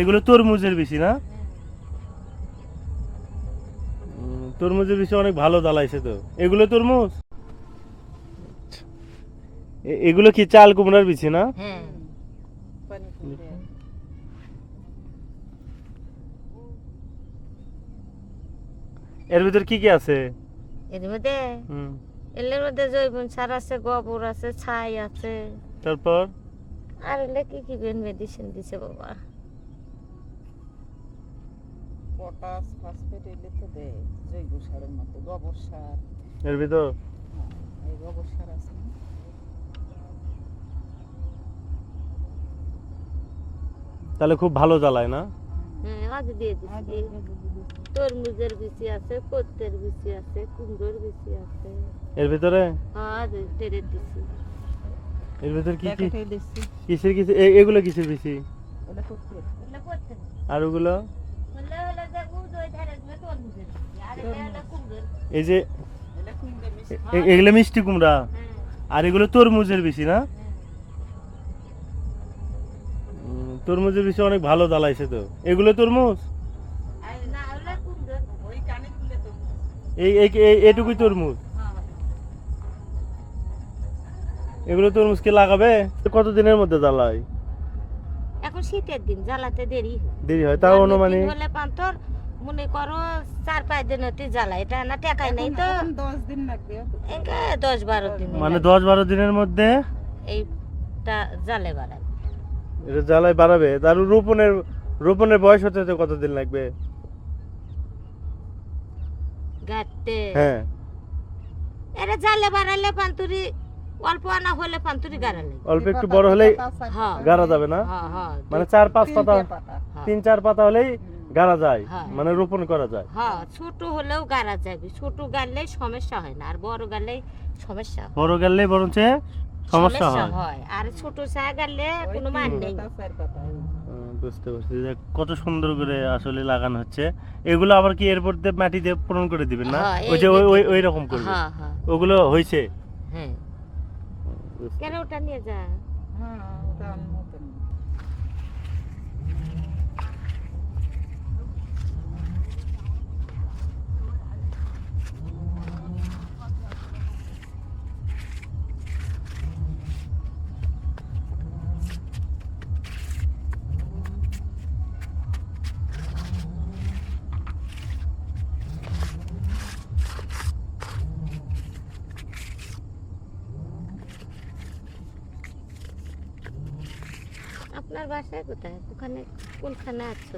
এগুলো তরমুজের বেশি না? তরমুজের বেশি অনেক ভালো দালাইছে তো। এগুলো তরমুজ? এগুলো কি চাল কুমড়ার বেশি না? হ্যাঁ এর ভিতর কি কি আছে? এর মধ্যে? এলের মধ্যে জৈবন সার আছে গোবর আছে ছাই আছে। তারপর? আর এলে কি কি মেডিসিন দিছে বাবা? পটাশ ফসফেট এগুলো তো দেয় জৈব সারের মধ্যে গোবর সার। এর ভিতর? হ্যাঁ, এই গোবর সার আছে। তাহলে খুব ভালো জ্বালায় না? হ্যাঁ আজ দিয়ে দিচ্ছি দিচ্ছি। তরমুজের বিচি আছে পত্তের বিচি আছে কুমড়োর বিচি আছে। এর ভিতরে? হ্যাঁ আজ টেরে দিছি। এর ভিতর কি কি? কিসের কিসের? এগুলো কিসের পত্তের আর ওগুলো হলে হলে যে উজ ওই ধারে গুলো তরমুজের বিচি আর এগুলো হলো কুমড়োর এই যে এগুলো মিষ্টি কুমড়া। আর এগুলো তরমুজের বেশি না? তরমুজের বেশি অনেক ভালো দালাইছে তো। এগুলো তরমুজ? এই এটুকুই তরমুজ? হ্যাঁ। এগুলো তরমুজকে লাগাবে? কত দিনের মধ্যে জ্বালায়? এখন শীতের দিন জ্বালাতে দেরি। দেরি হয় তাও অনুমানিক। হলে পান্তর মনে করো চার পাঁচ দিন হতে জ্বালা এটা না টেকায় নাই তো। দশ দিন লাগবে। এঙ্কা দশ বারো দিন। মানে দশ বারো দিনের মধ্যে? এইটা জালে বাড়ায়। এটা জ্বালায় বাড়াবে। তার রোপণের রোপণের বয়স হতে হতে কতদিন লাগবে? গাঁটতে হ্যাঁ। এরা জালে বাড়ালে পান্তুরি অল্প আনা হলে পান্তুরি গাড়ালে অল্প একটু বড় হলেই হ্যাঁ। গাড়া যাবে না? হ্যাঁ হ্যাঁ। মানে চার পাঁচ পাতা। তিন চার পাতা হলেই গাড়া যায় হ্যাঁ। মানে রোপণ করা যায়। হ্যাঁ ছোট হলেও গাড়া যাবে ছোট গাড়লেই সমস্যা হয় না আর বড় গাড়লেই সমস্যা। বড় গেলে বরঞ্চ সমস্যা হয়। আর ছোট চা গাড়লে কোনো মান নেই। বুঝতে পারছি। যে কত সুন্দর করে আসলে লাগানো হচ্ছে। এগুলো আবার কি এরপর দিয়ে মাটি দিয়ে পূরণ করে দিবেন না? হ্যাঁ, ওই যে ওই- ওই রকম করবে। হ্যাঁ ওগুলো হয়েছে? হ্যাঁ। কেন ওটা নিয়ে যা? হ্যাঁ আপনার বাসায় কোথায়? ওখানে কোনখানে আছো?